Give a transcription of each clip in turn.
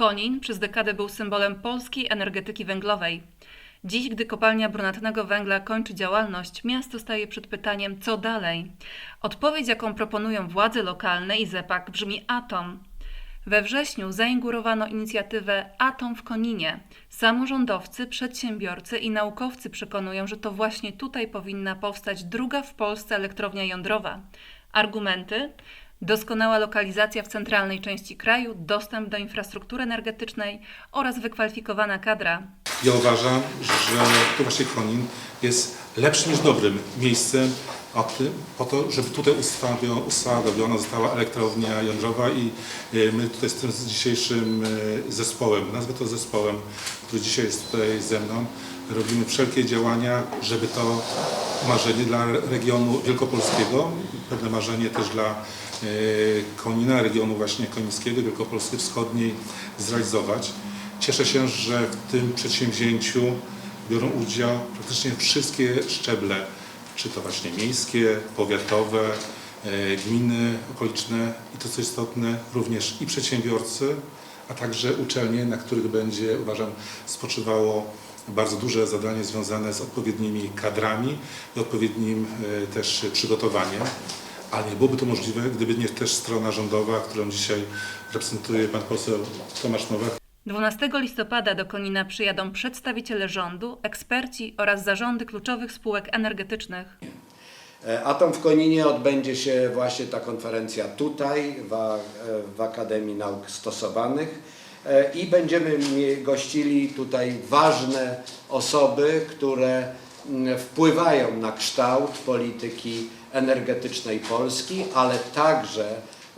Konin przez dekadę był symbolem polskiej energetyki węglowej. Dziś, gdy kopalnia brunatnego węgla kończy działalność, miasto staje przed pytaniem, co dalej. Odpowiedź, jaką proponują władze lokalne i ZEPAK, brzmi atom. We wrześniu zaingurowano inicjatywę Atom w Koninie. Samorządowcy, przedsiębiorcy i naukowcy przekonują, że to właśnie tutaj powinna powstać druga w Polsce elektrownia jądrowa. Argumenty? Doskonała lokalizacja w centralnej części kraju, dostęp do infrastruktury energetycznej oraz wykwalifikowana kadra. Ja uważam, że to właśnie Konin jest lepszym niż dobrym miejscem o tym, po to, żeby tutaj ustanowiona została elektrownia jądrowa i e, my tutaj z tym dzisiejszym e, zespołem, nazwę to zespołem, który dzisiaj jest tutaj ze mną, robimy wszelkie działania, żeby to marzenie dla regionu wielkopolskiego, pewne marzenie też dla e, Konina, regionu właśnie konińskiego, Wielkopolski Wschodniej zrealizować. Cieszę się, że w tym przedsięwzięciu biorą udział praktycznie wszystkie szczeble, czy to właśnie miejskie, powiatowe, e, gminy okoliczne i to co istotne, również i przedsiębiorcy, a także uczelnie, na których będzie, uważam, spoczywało bardzo duże zadanie związane z odpowiednimi kadrami i odpowiednim e, też przygotowaniem. Ale nie byłoby to możliwe, gdyby nie też strona rządowa, którą dzisiaj reprezentuje pan poseł Tomasz Nowak, 12 listopada do Konina przyjadą przedstawiciele rządu, eksperci oraz zarządy kluczowych spółek energetycznych. E, Atom w Koninie odbędzie się właśnie ta konferencja tutaj, w, e, w Akademii Nauk Stosowanych i będziemy gościli tutaj ważne osoby, które mm, wpływają na kształt polityki energetycznej Polski, ale także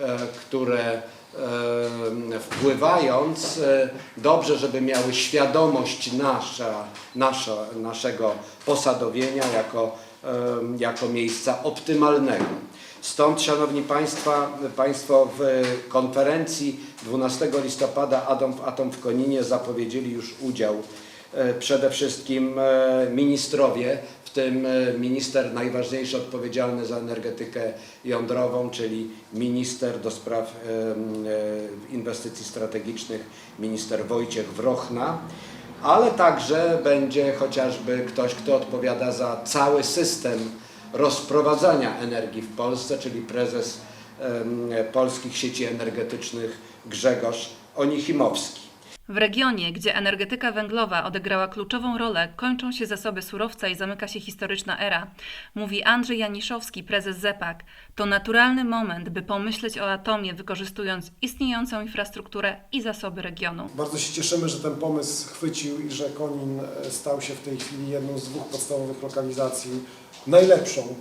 e, które e, wpływając e, dobrze, żeby miały świadomość nasza, nasza, naszego posadowienia jako, jako miejsca optymalnego. Stąd, Szanowni Państwa, Państwo w konferencji 12 listopada Atom, Atom w Koninie zapowiedzieli już udział e, przede wszystkim e, ministrowie, w tym e, minister najważniejszy odpowiedzialny za energetykę jądrową, czyli minister do spraw inwestycji strategicznych, minister Wojciech Wrochna, ale także będzie chociażby ktoś, kto odpowiada za cały system rozprowadzania energii w Polsce, czyli prezes polskich sieci energetycznych Grzegorz Onichimowski. W regionie, gdzie energetyka węglowa odegrała kluczową rolę, kończą się zasoby surowca i zamyka się historyczna era. Mówi Andrzej Janiszowski, prezes ZEPAK. To naturalny moment, by pomyśleć o atomie, wykorzystując istniejącą infrastrukturę i zasoby regionu. Bardzo się cieszymy, że ten pomysł chwycił i że Konin e, stał się w tej chwili jedną z dwóch podstawowych lokalizacji, najlepszą,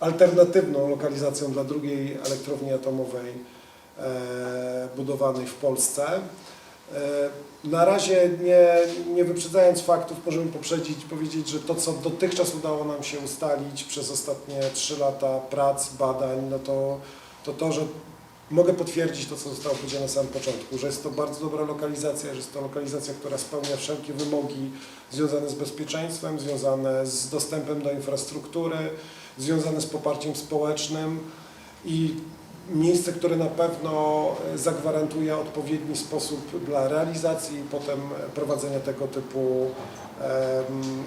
alternatywną lokalizacją dla drugiej elektrowni atomowej e, budowanej w Polsce. E, Na razie nie, nie wyprzedzając faktów, możemy poprzedzić, powiedzieć, że to, co dotychczas udało nam się ustalić przez ostatnie trzy lata prac, badań, no to to, to że mogę potwierdzić to, co zostało powiedziane na samym początku, że jest to bardzo dobra lokalizacja, że jest to lokalizacja, która spełnia wszelkie wymogi związane z bezpieczeństwem, związane z dostępem do infrastruktury, związane z poparciem społecznym i miejsce, które na pewno e, zagwarantuje odpowiedni sposób dla realizacji i potem prowadzenia tego typu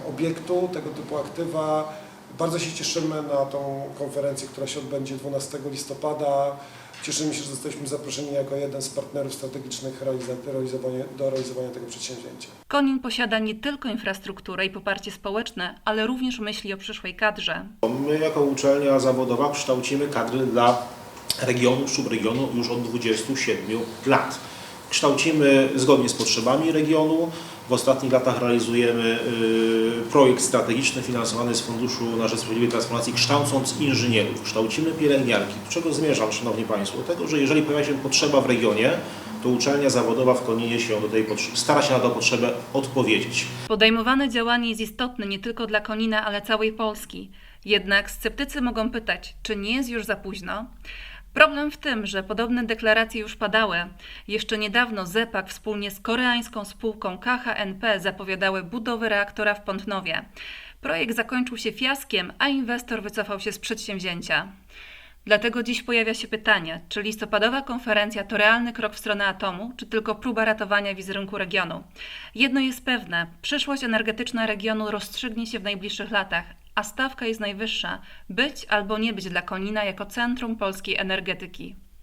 obiektu, tego typu aktywa. Bardzo się cieszymy na tą konferencję, która się odbędzie 12 listopada. Cieszymy się, że zostaliśmy zaproszeni jako jeden z partnerów strategicznych realizowania, do realizowania tego przedsięwzięcia. Konin posiada nie tylko infrastrukturę i poparcie społeczne, ale również myśli o przyszłej kadrze. My jako uczelnia zawodowa kształcimy kadry dla regionu, subregionu już od 27 lat. Kształcimy zgodnie z potrzebami regionu. W ostatnich latach realizujemy y, projekt strategiczny finansowany z Funduszu na rzecz Sprawiedliwej Transformacji kształcąc inżynierów. Kształcimy pielęgniarki. Do czego zmierzam, Szanowni Państwo? Do tego, że jeżeli pojawia się potrzeba w regionie, to uczelnia zawodowa w Koninie się do tej potrze- stara się na tę potrzebę odpowiedzieć. Podejmowane działanie jest istotne nie tylko dla Konina, ale całej Polski. Jednak sceptycy mogą pytać, czy nie jest już za późno? Problem w tym, że podobne deklaracje już padały. Jeszcze niedawno ZEPAK wspólnie z koreańską spółką KHNP zapowiadały budowę reaktora w Pątnowie. Projekt zakończył się fiaskiem, a inwestor wycofał się z przedsięwzięcia. Dlatego dziś pojawia się pytanie, czy listopadowa konferencja to realny krok w stronę atomu, czy tylko próba ratowania wizerunku regionu? Jedno jest pewne, przyszłość energetyczna regionu rozstrzygnie się w najbliższych latach, a stawka jest najwyższa, być albo nie być dla Konina jako centrum polskiej energetyki.